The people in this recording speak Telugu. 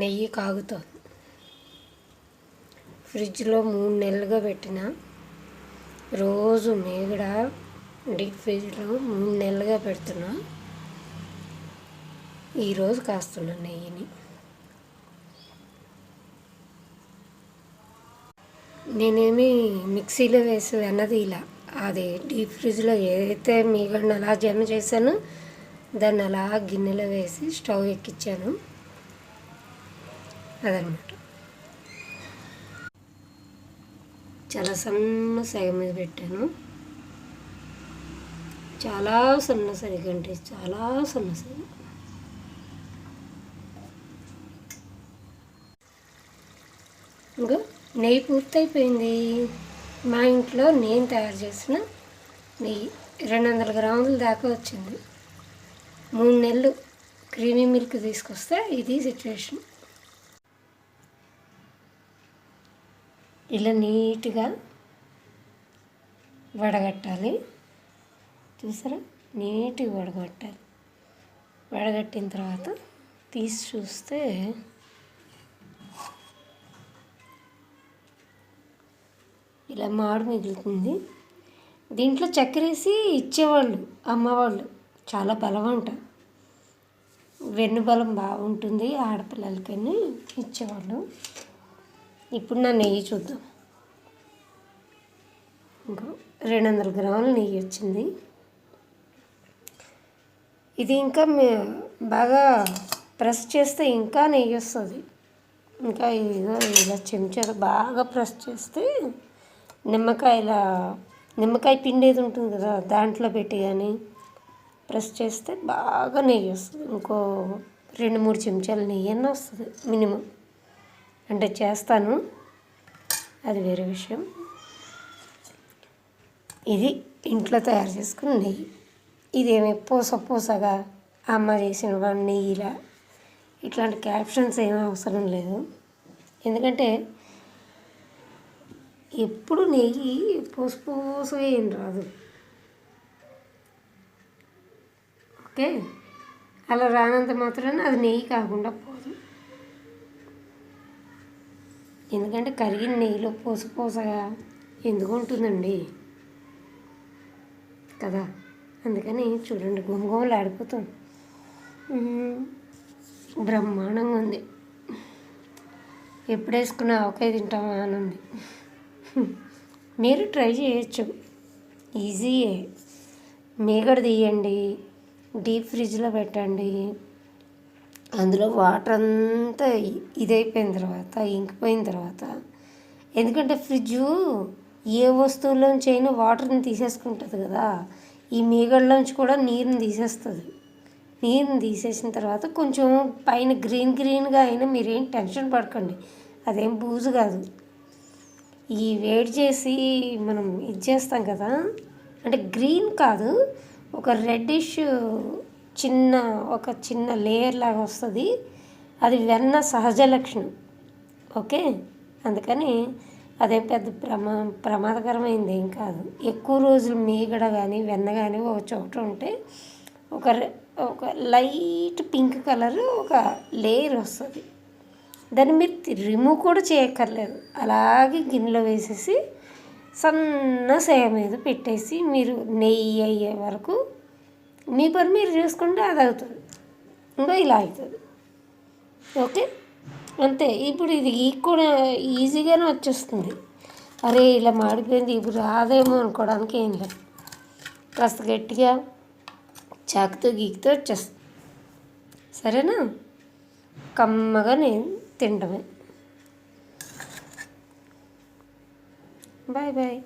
నెయ్యి కాగుతుంది. ఫ్రిడ్జ్లో మూడు నెలలుగా పెట్టిన రోజు మేగడ డీప్ ఫ్రిడ్జ్లో మూడు నెలలుగా పెడుతున్నా ఈరోజు కాస్తున్నా నెయ్యిని. నేనేమి మిక్సీలో వేసి వెన్నది ఇలా. అది డీప్ ఫ్రిడ్జ్లో ఏదైతే మీగడని అలా జమ చేశానో దాన్ని అలా గిన్నెలో వేసి స్టవ్ ఎక్కించాను అదనమాట చాలా సన్న సగ మీద పెట్టాను. చాలా సన్న సరిగా అంటే చాలా సన్న సరిగా ఇంకా నెయ్యి పూర్తయిపోయింది. మా ఇంట్లో నేను తయారు చేసిన నెయ్యి రెండు వందల గ్రాముల దాకా వచ్చింది. మూడు నెలలు క్రీమీ మిల్క్ తీసుకొస్తే ఇది సిచ్యువేషన్. ఇలా నీట్గా వడగట్టాలి. చూసారా? నీట్గా వడగట్టాలి. వడగట్టిన తర్వాత తీసి చూస్తే ఇలా మాడు మిగులుతుంది. దీంట్లో చక్కెర వేసి ఇచ్చేవాళ్ళు అమ్మవాళ్ళు చాలా బలం అంట వెన్ను బలం బాగుంటుంది ఆడపిల్లలకని ఇచ్చేవాళ్ళు. ఇప్పుడు నా నెయ్యి చూద్దాం. ఇంకా రెండు వందల గ్రాముల నెయ్యి వచ్చింది. ఇది ఇంకా మే- బాగా ప్రెస్ చేస్తే ఇంకా నెయ్యి వస్తుంది. ఇంకా ఇదో ఇలా చెంచాలు బాగా ప్రెస్ చేస్తే నిమ్మకాయల నిమ్మకాయ పిండి ఏది ఉంటుంది కదా దాంట్లో పెట్టి కానీ ప్రెస్ చేస్తే బాగా నెయ్యి వస్తుంది. ఇంకో రెండు మూడు చెంచాల నెయ్యి అన్న వస్తుంది మినిమం. అంటే చేస్తాను. అది వేరే విషయం. ఇది ఇంట్లో తయారు చేసుకున్న నెయ్యి. ఇదేమి పూస పూసగా అమ్మ చేసిన నెయ్యిలా? ఇట్లాంటి క్యాప్షన్స్ ఏమీ అవసరం లేదు. ఎందుకంటే ఎప్పుడు నెయ్యి పూస పూస ఏం రాదు. ఓకే? అలా రానంత మాత్రాన అది నెయ్యి కాకుండా పోదు. ఎందుకంటే కరిగిన నెయ్యిలో పూస పూసగా ఎందుకు ఉంటుందండి? కదా? అందుకని చూడండి గుమగుమలు ఆడిపోతుంది బ్రహ్మాండంగా ఉంది. ఎప్పుడు వేసుకున్న ఆవకాయ తింటామా అని ఉంది. మీరు ట్రై చేయొచ్చు. ఈజీయే. మీగడ తీయండి. డీప్ ఫ్రిడ్జ్లో పెట్టండి. అందులో వాటర్ అంతా ఇదైపోయిన తర్వాత ఇంకిపోయిన తర్వాత ఎందుకంటే ఫ్రిడ్జు ఏ వస్తువులోంచి అయినా వాటర్ని తీసేసుకుంటుంది కదా. ఈ మీగడలోంచి కూడా నీరుని తీసేస్తుంది. నీరుని తీసేసిన తర్వాత కొంచెం పైన గ్రీన్ గ్రీన్గా అయినా మీరేం టెన్షన్ పడకండి. అదేం బూజు కాదు. ఈ వేడి చేసి మనం ఇది చేస్తాం కదా. అంటే గ్రీన్ కాదు ఒక రెడ్డిష్ చిన్న ఒక చిన్న లేయర్ లాగా వస్తుంది. అది వెన్న సహజ లక్షణం. ఓకే? అందుకని అదేం పెద్ద ప్రమా ప్రమాదకరమైంది ఏం కాదు. ఎక్కువ రోజులు మీగడ కానీ వెన్న కానీ ఒక చోట ఉంటే ఒక ఒక లైట్ పింక్ కలర్ ఒక లేయర్ వస్తుంది. దాన్ని మీరు రిమూవ్ కూడా చేయక్కర్లేదు. అలాగే గిన్నెలో వేసేసి సన్న సేవ మీద పెట్టేసి మీరు నెయ్యి అయ్యే వరకు మీ పని మీరు చేసుకుంటే అది అవుతుంది. ఇంకా ఇలా అవుతుంది. ఓకే? అంతే. ఇప్పుడు ఇది ఈ కూడా ఈజీగానే వచ్చేస్తుంది. అరే ఇలా మాడిపోయింది. ఇప్పుడు రాదేమో అనుకోవడానికి ఏం లేదు. కాస్త గట్టిగా చాకుతో గీకితో వచ్చేస్తుంది సరేనా? కమ్మగా నేను తినడమే బాయ్ బాయ్.